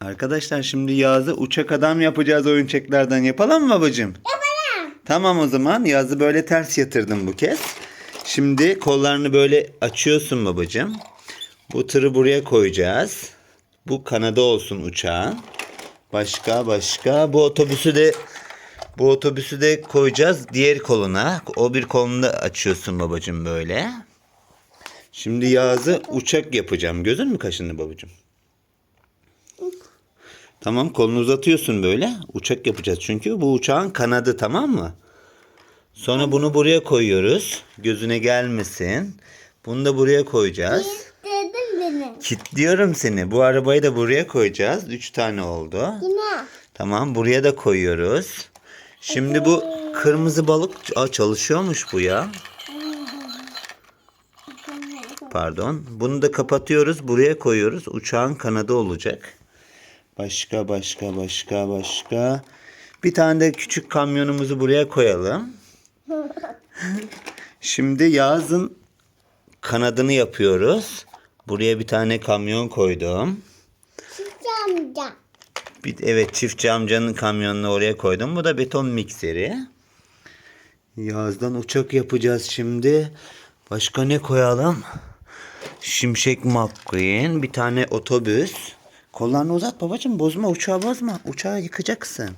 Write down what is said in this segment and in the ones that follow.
Arkadaşlar şimdi Yağız'ı uçak adam yapacağız oyuncaklardan. Yapalım mı babacığım? Yapalım. Tamam o zaman Yağız'ı böyle ters yatırdım bu kez. Şimdi kollarını böyle açıyorsun babacığım. Bu tırı buraya koyacağız. Bu kanadı olsun uçağın. Başka başka. Bu otobüsü de bu otobüsü de koyacağız diğer koluna. O bir kolunu da açıyorsun babacığım böyle. Şimdi Yağız'ı uçak yapacağım. Gözün mü kaşındı babacığım? Tamam kolunu uzatıyorsun böyle. Uçak yapacağız çünkü bu uçağın kanadı tamam mı? Sonra bunu buraya koyuyoruz. Gözüne gelmesin. Bunu da buraya koyacağız. İstedin beni. Kilitliyorum seni. Bu arabayı da buraya koyacağız. Üç tane oldu. Yine. Tamam buraya da koyuyoruz. Şimdi bu kırmızı balık Aa, çalışıyormuş bu ya. Pardon. Bunu da kapatıyoruz. Buraya koyuyoruz. Uçağın kanadı olacak. Başka başka başka başka. Bir tane de küçük kamyonumuzu buraya koyalım. Şimdi Yağız'ın kanadını yapıyoruz. Buraya bir tane kamyon koydum. Çiftçi amca. Bir, evet çiftçi amcanın kamyonunu oraya koydum. Bu da beton mikseri. Yazdan uçak yapacağız şimdi. Başka ne koyalım? Şimşek McQueen. Bir tane otobüs. Kollarını uzat babacığım. Bozma uçağı bozma. Uçağı yıkacaksın.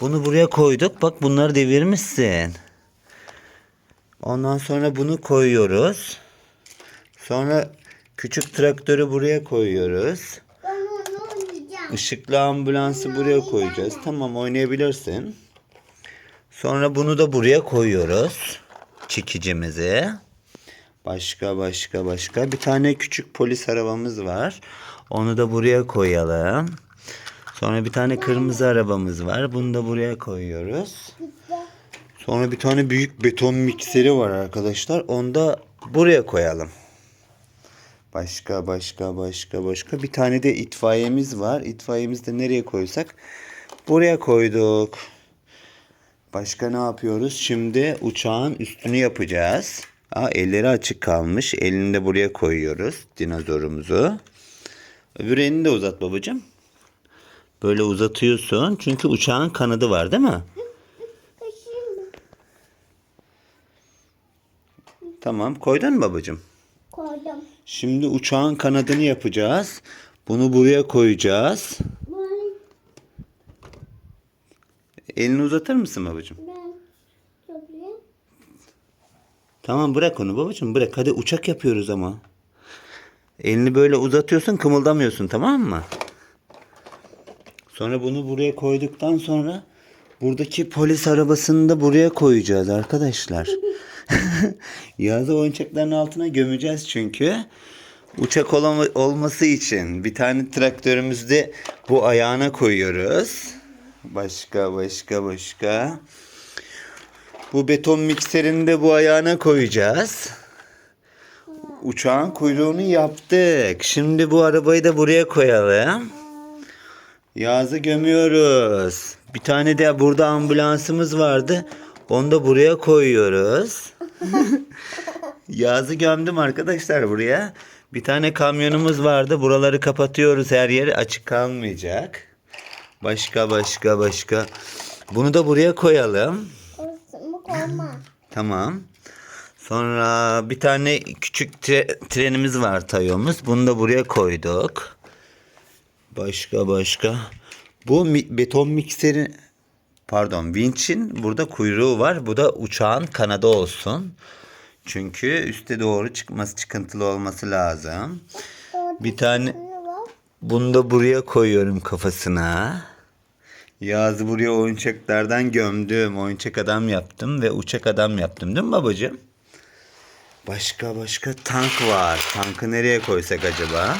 Bunu buraya koyduk. Bak bunları devirmişsin. Ondan sonra bunu koyuyoruz. Sonra küçük traktörü buraya koyuyoruz. Işıklı ambulansı buraya koyacağız. Tamam oynayabilirsin. Sonra bunu da buraya koyuyoruz. Çekicimizi. Başka başka başka. Bir tane küçük polis arabamız var. Onu da buraya koyalım. Sonra bir tane kırmızı arabamız var. Bunu da buraya koyuyoruz. Sonra bir tane büyük beton mikseri var arkadaşlar. Onu da buraya koyalım. Başka başka başka başka bir tane de itfaiyemiz var. İtfaiyemizi de nereye koysak buraya koyduk. Başka ne yapıyoruz? Şimdi uçağın üstünü yapacağız. Aa, elleri açık kalmış. Elini de buraya koyuyoruz dinozorumuzu. Öbür elini de uzat babacığım. Böyle uzatıyorsun. Çünkü uçağın kanadı var değil mi? Tamam koydun mu babacığım? koydum. Şimdi uçağın kanadını yapacağız. Bunu buraya koyacağız. Elini uzatır mısın babacığım? ben Tamam bırak onu babacığım bırak. Hadi uçak yapıyoruz ama. Elini böyle uzatıyorsun kımıldamıyorsun tamam mı? Sonra bunu buraya koyduktan sonra buradaki polis arabasını da buraya koyacağız arkadaşlar. Yazı oyuncakların altına gömeceğiz çünkü. Uçak olama- olması için bir tane traktörümüzü de bu ayağına koyuyoruz. Başka başka başka. Bu beton mikserini de bu ayağına koyacağız. Uçağın kuyruğunu yaptık. Şimdi bu arabayı da buraya koyalım. Yazı gömüyoruz. Bir tane de burada ambulansımız vardı. Onu da buraya koyuyoruz. Yazı gömdüm arkadaşlar buraya. Bir tane kamyonumuz vardı. Buraları kapatıyoruz. Her yer açık kalmayacak. Başka başka başka. Bunu da buraya koyalım. Tamam. Sonra bir tane küçük tre- trenimiz var tayomuz. Bunu da buraya koyduk. Başka başka. Bu mi- beton mikseri pardon vinçin burada kuyruğu var. Bu da uçağın kanadı olsun. Çünkü üste doğru çıkması çıkıntılı olması lazım. Bir tane bunu da buraya koyuyorum kafasına. Yazı buraya oyuncaklardan gömdüm. Oyuncak adam yaptım ve uçak adam yaptım değil mi babacığım? Başka başka tank var. Tankı nereye koysak acaba?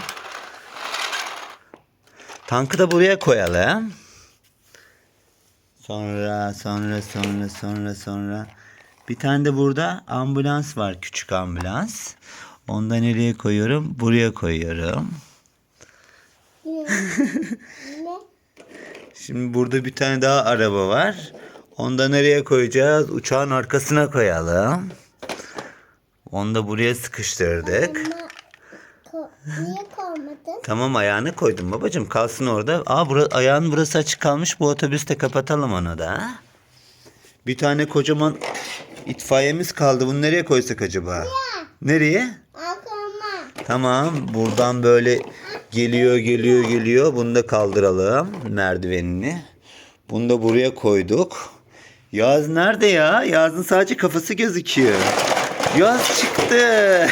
Tankı da buraya koyalım. Sonra sonra sonra sonra sonra. Bir tane de burada ambulans var. Küçük ambulans. Onu da nereye koyuyorum? Buraya koyuyorum. Şimdi burada bir tane daha araba var. Onu da nereye koyacağız? Uçağın arkasına koyalım. Onu da buraya sıkıştırdık. Ko- niye koymadın? Tamam ayağını koydum babacığım kalsın orada. Aa bura, ayağın burası açık kalmış bu otobüste kapatalım onu da. Bir tane kocaman itfaiyemiz kaldı. Bunu nereye koysak acaba? Nereye? Tamam buradan böyle geliyor geliyor geliyor. Bunu da kaldıralım merdivenini. Bunu da buraya koyduk. Yaz nerede ya? Yazın sadece kafası gözüküyor. Yaz çıktı.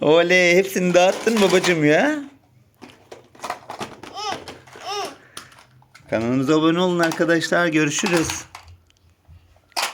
Oley hepsini dağıttın babacım ya. Kanalımıza abone olun arkadaşlar. Görüşürüz.